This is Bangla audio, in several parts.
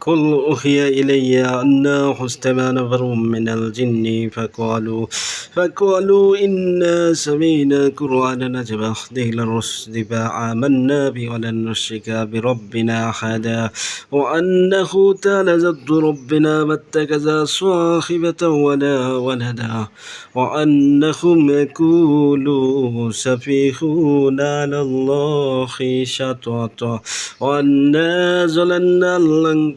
قل أوحي إلي أنه استمع نفر من الجن فقالوا فقالوا إنا سمينا قرآنا نجب أهدي للرشد فآمنا به ولن نشرك بربنا أحدا وأنه تعالى جد ربنا ما اتخذ صاحبة ولا ولدا وأنهم يقولوا سفيهون على الله شططا وأنا ظننا أن لن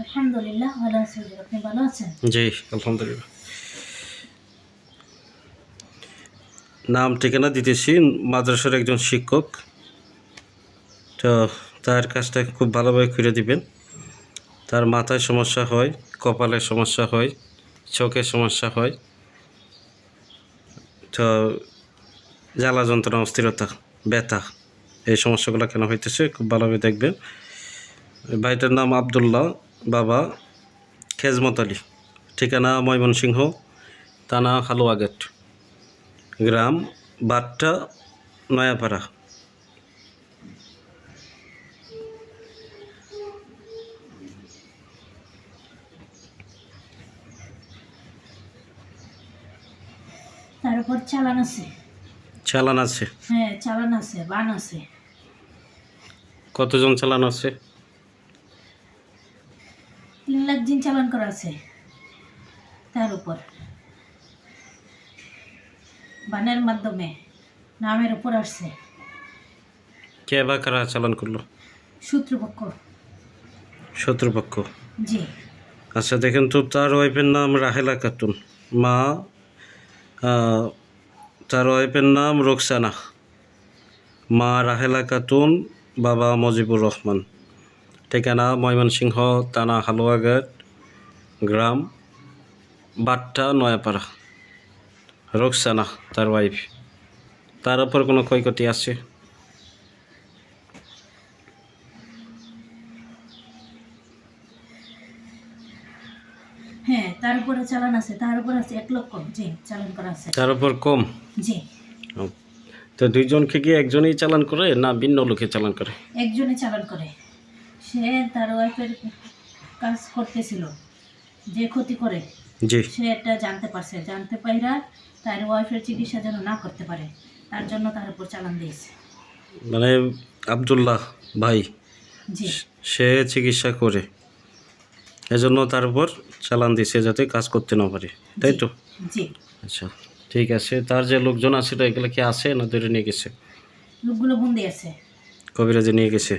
আলহামদুলিল্লাহ, ভালো আছে আপনি ভালো আছেন? জি, আলহামদুলিল্লাহ। নাম, ঠিকানা দিতেছি, মাদ্রাসার একজন শিক্ষক। তো তার কাজটা খুব ভালোভাবে করে দিবেন। তার মাথায় সমস্যা হয়, কপালে সমস্যা হয়, চোখে সমস্যা হয়। তো জ্বালা যন্ত্রণা, অস্থিরতা, ব্যথা, এই সমস্যাগুলো কেন হইতেছে খুব ভালোভাবে দেখবেন। ভাইটার নাম আবদুল্লাহ। বাবা খেজমত আলী। ঠিকানা ময়মনসিংহ থানা হালুয়াঘাট গ্রাম বাট্টা নয়াপাড়া। তার উপর চালান আছে। চালান আছে। হ্যাঁ চালান আছে বান আছে। কতজন চালান আছে? তিন লাখ দিন চালান করা আছে তার উপর। বানের মাধ্যমে নামের উপর আসছে। কে বা কারা চালান করল? সূত্রপক্ষ শত্রুপক্ষ? জি। আচ্ছা দেখেন তো তার ওয়াইফের নাম রাহেলা খাতুন। মা তার ওয়াইফের নাম রোকসানা। মা রাহেলা খাতুন বাবা মজিবুর রহমান। ঠিকানা ময়মনসিংহ থানা হালুয়াঘাট গ্রাম বাট্টা নয়াপাড়া রোকসানা তার ওয়াইফ তার উপর কোনো ক্ষয়ক্ষতি আছে? হ্যাঁ তার উপরে চালান আছে তার উপর আছে এক লক্ষ। জি চালান করা আছে। তার উপর কম? জি। তো দুইজনকে কি একজনই চালান করে না ভিন্ন লোকে চালান করে একজনে চালান করে সে তার ওয়াইফের কাজ করতেছিল যে ক্ষতি করে। সে এটা জানতে পারছে। জানতে পাইরা তার ওয়াইফের চিকিৎসা যেন না করতে পারে তার জন্য তার উপর চালান দিয়েছে। মানে আবদুল্লাহ ভাই জি। সে চিকিৎসা করে এজন্য তার উপর চালান দিছে যাতে কাজ করতে না পারে। তাই তো? জি। আচ্ছা ঠিক আছে। তার যে লোকজন আছে তো এগুলো কি আছে না ধরে নিয়ে গেছে? লোকগুলো বন্দি আছে। কবিরাজে নিয়ে গেছে?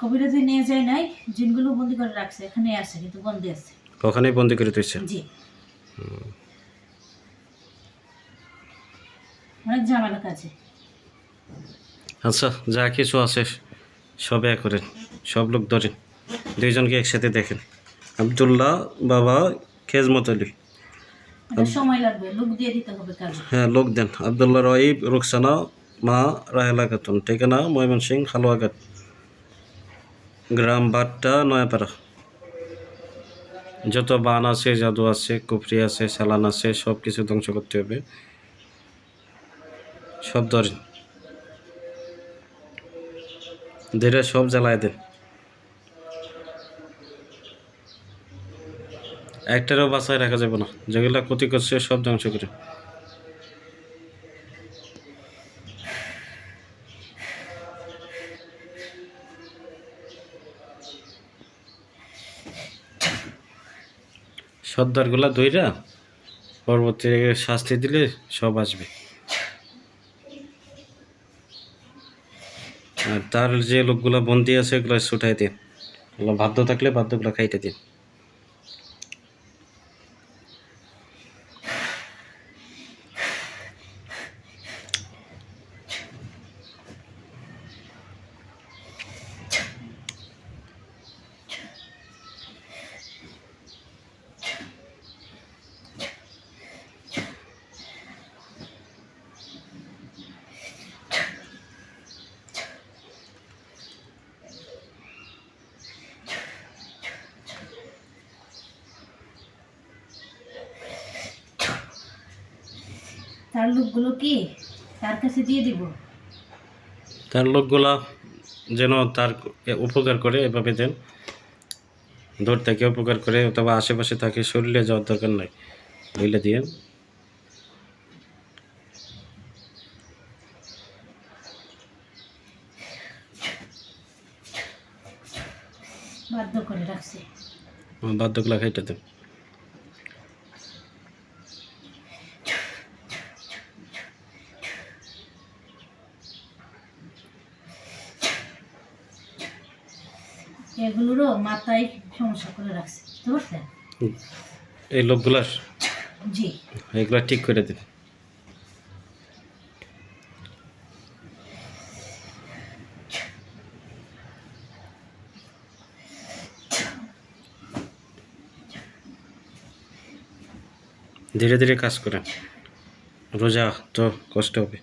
কবিরাজি নিয়ে যায় নাই জিনগুলো বন্দি করে রাখছে এখানে আছে কিন্তু বন্দি আছে। ওখানেই বন্দি করে দিয়েছে? জি। অনেক ঝামেলা কাজে। আচ্ছা যা কিছু আছে সব এক করেন সব লোক ধরেন দুইজনকে একসাথে দেখেন। আবদুল্লাহ বাবা খেজমত আলী। সময় লাগবে লোক দিয়ে দিতে হবে কাজে। হ্যাঁ লোক দেন। আবদুল্লাহ রহিব রুকসানা মা রাহেলা খাতুন ঠিকানা ময়মনসিং হালুয়াঘাট। গ্রাম বাট্টা, নয়াপাড়া। যত বান আছে, জাদু আছে, কুফরি আছে সালান আছে সব কিছু ধ্বংস করতে হবে। সব ধরেন। ধীরে সব জ্বালায় দেন। একটারও বাসায় রাখা যাবে না। যেগুলো ক্ষতি করছে, সব ধ্বংস করে। সর্দারগুলা দইরা পরবর্তী শাস্তি দিলে সব আসবে। আর তার যে লোকগুলা বন্দি আছে ওগুলো ছুটাই দিন। বাধ্য থাকলে বাধ্যগুলো খাইতে দিন। তার লোকগুলো কি তার কাছে দিয়ে দিব? তার লোকগুলা যেন তার উপকার করে এভাবে দেন দূর থেকে উপকার করে অথবা আশেপাশে তাকে শরীরে যাওয়ার দরকার নাই। বইলে দিয়ে। বাধ্য করে রাখছে। বাদ্যগুলা খাইতে দেন। এগুলোরও মাথায় সমস্যা করে রাখছে বুঝতে পারছেন? এই লোকগুলার জি। এগুলা ঠিক করে দিন ধীরে ধীরে কাজ করেন। রোজা তো কষ্ট হবে।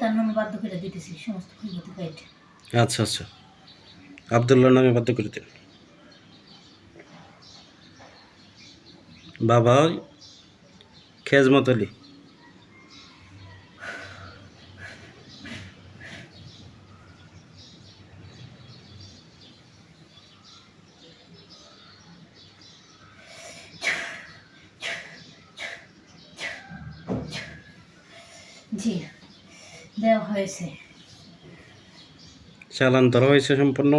তার নামে বাধ্য করে সমস্ত ক্ষয়ক্ষতি আচ্ছা আচ্ছা। আবদুল্লাহ নামে বাধ্য করে দিন বাবা খেজমত আলী জি দেওয়া হয়েছে। চালান ধরা হয়েছে সম্পূর্ণ?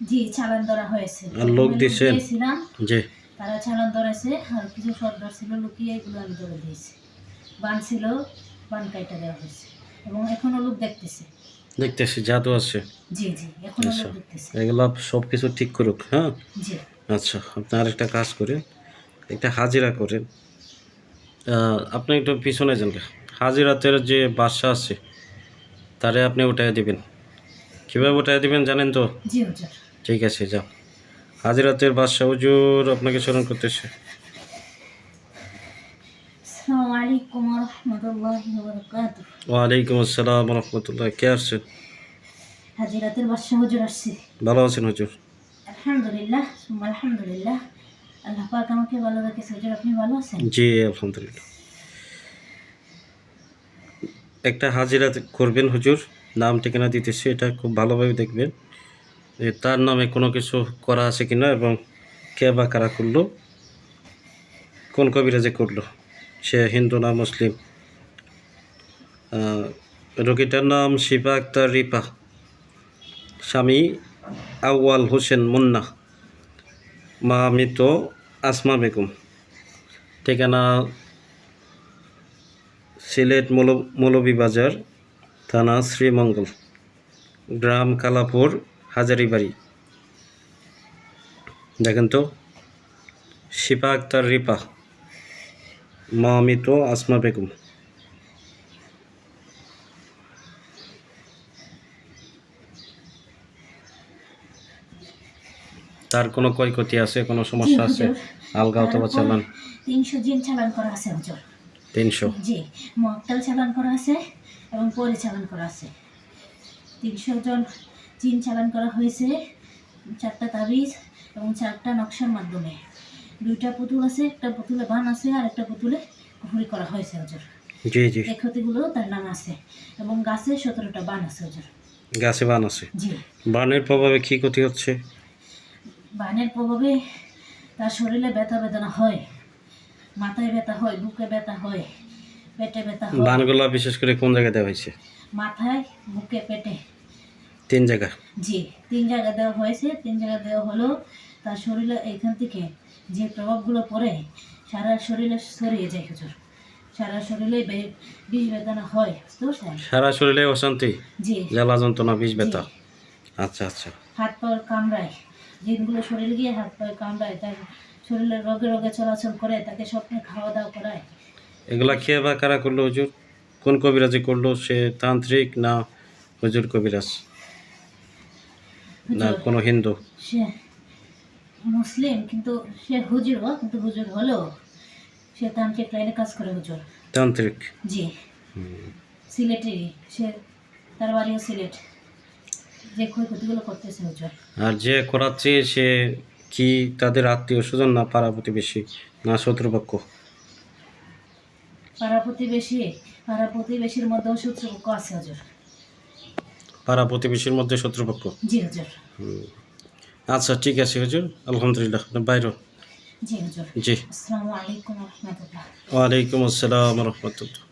জি চালান ধরা হয়েছে। আর লোক? দিয়েছিলাম জি। তারা চালান ধরেছে আর কিছু সর্দার ছিল লুকিয়ে এগুলো আমি ধরে দিয়েছি। বান ছিল বান কাইটা দেওয়া হয়েছে এবং এখনও লোক দেখতেছে। দেখতেছি জাদু আছে। জি জি এখনও আচ্ছা। লোক দেখতেছে। এগুলো সব কিছু ঠিক করুক হ্যাঁ? জি। আচ্ছা আপনি আরেকটা কাজ করেন একটা হাজিরা করেন। আপনি একটু পিছনে যান। হাজিরাতের যে বাসা আছে তারে আপনি উঠাই দিবেন। কীভাবে উঠাই দিবেন জানেন তো? ঠিক আছে যাও। হাজিরাতের বাদশাহ হুজুর আপনাকে স্মরণ করতেছে। ওয়ালাইকুম আসসালাম রহমতুল্লাহ কে আসছেন? হাজিরাতের বাদশাহ হুজুর আসছে। ভালো আছেন হুজুর? আলহামদুলিল্লাহ আলহামদুলিল্লাহ। আল্লাহ পাক আমাকে ভালো রেখেছে হুজুর আপনি ভালো আছেন? জি আলহামদুলিল্লাহ। একটা হাজিরা করবেন হুজুর, নাম ঠিকানা দিতেছি, এটা খুব ভালোভাবে দেখবেন যে তার নামে কোনো কিছু করা আছে কিনা এবং কে বা কারা করল, কোন কবিরাজে করল, সে হিন্দু না মুসলিম রোগীটার নাম শিবা আক্তার রিপা, স্বামী আউয়াল হোসেন মুন্না, মা মৃত আসমা বেগম, ঠিকানা সিলেট মৌল মৌলভীবাজার থানা শ্রীমঙ্গল গ্রাম কালাপুর হাজারিবাড়ি। দেখেন তো শিপা আক্তার রিপা মা মৃত আসমা বেগম। তার কোনো ক্ষয়ক্ষতি আছে কোনো সমস্যা আছে? আলগা অথবা চালান? তিনশো জিন চালান করা আছে হুজুর তিনশো। জি মক্কেল চালান করা আছে এবং পরিচালন করা আছে। তিনশো জন জিন চালান করা হয়েছে চারটা তাবিজ এবং চারটা নকশার মাধ্যমে। দুইটা পুতুল আছে একটা পুতুলে বান আছে আর একটা পুতুলে ঘুরি করা হয়েছে হুজুর জি জি। এই ক্ষতিগুলো তার নাম আছে এবং গাছে সতেরোটা বান আছে হুজুর গাছে বান আছে? জি। বানের প্রভাবে কি ক্ষতি হচ্ছে? বানের প্রভাবে তার শরীরে ব্যথা বেদনা হয়। মাথায় ব্যথা হয় বুকে ব্যথা হয় পেটে ব্যথা হয়। বানগুলা বিশেষ করে কোন জায়গায় দেওয়া হয়েছে? মাথায় বুকে পেটে। তিন জায়গা? জি তিন জায়গা দেওয়া হয়েছে। তিন জায়গা দেওয়া হলো তার শরীরে এইখান থেকে যে প্রভাবগুলো পড়ে সারা শরীরে ছড়িয়ে যায় হুজুর। সারা শরীরে বিষ বেদনা হয় বুঝতে সারা শরীরে অশান্তি? জি। জ্বালা যন্ত্রণা বিষ ব্যথা? আচ্ছা আচ্ছা। হাত পাওয়ার কামড়ায় যেগুলো শরীরে গিয়ে হাত পায়ে কামড়ায় তার শরীরে রোগে রোগে চলাচল করে তাকে স্বপ্নে খাওয়া দাওয়া করায়। এগুলা খেয়ে বা কারা করল হুজুর? কোন কবিরাজি করল? সে তান্ত্রিক না হুজুর কবিরাজ? না কোনো হিন্দু? সে মুসলিম কিন্তু সে হুজুর কিন্তু হুজুর হলেও সে তান্ত্রিক লাইনে কাজ করে হুজুর। তান্ত্রিক? জি। হুম। সে তার বাড়িও সিলেট। যে ক্ষয়ক্ষতিগুলো করতেছে হুজুর। আর যে করাচ্ছে সে কি তাদের আত্মীয় স্বজন না পাড়া প্রতিবেশী না শত্রুপক্ষ? পাড়া প্রতিবেশী পাড়া প্রতিবেশীর মধ্যেও শত্রুপক্ষ আছে হুজুর। পাড়া প্রতিবেশীর মধ্যে শত্রুপক্ষ? জি হুজুর। আচ্ছা ঠিক আছে হুজুর। আলহামদুলিল্লাহ বাইর জি হুজুর। জি। আসসালামু আলাইকুম রহমতুল্লাহ। ওয়ালাইকুম আসসালাম রহমতুল্লাহ।